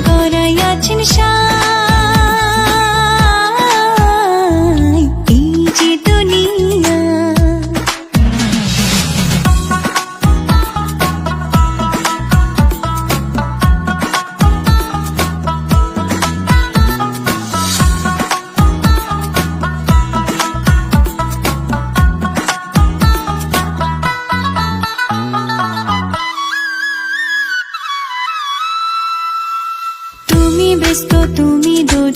গড়াই আছেন সাই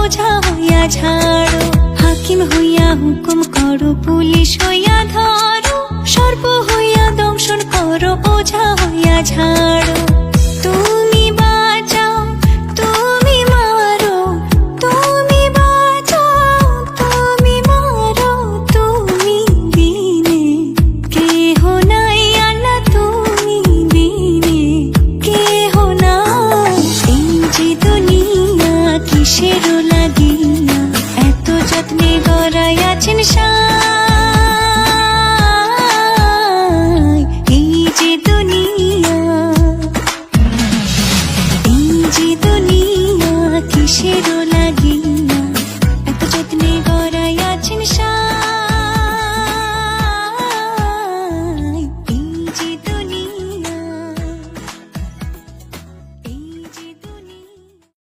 ওঝা হইয়া ঝাড়ো হাকিম হইয়া হুকুম করো, পুলিশ হইয়া ধরো। সর্প হইয়া দংশন করো, ওঝা হইয়া ঝাড়ো ধরাই আছেন সাই। এই যে দুনিয়া